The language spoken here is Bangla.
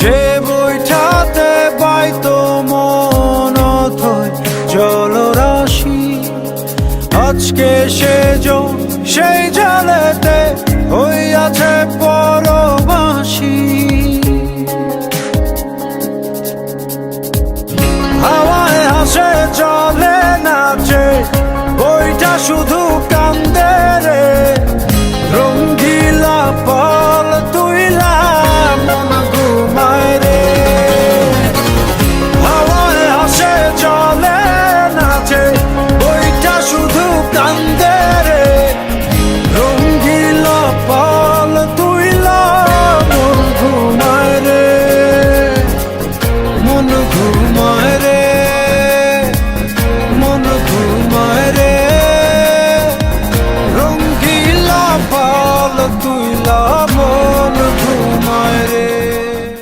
যে বইটাতে পাইতো মন থয় জল রাশি আজকে সে সেই জালেতে হইয়াছে পরবাসী। হাওয়ায় হাসে, চলে নাচে, বইটা শুধু কান্দে রে কান্দে রে রঙ্গিল পাল তুইলা মন ঘুমায় রে মন ঘুম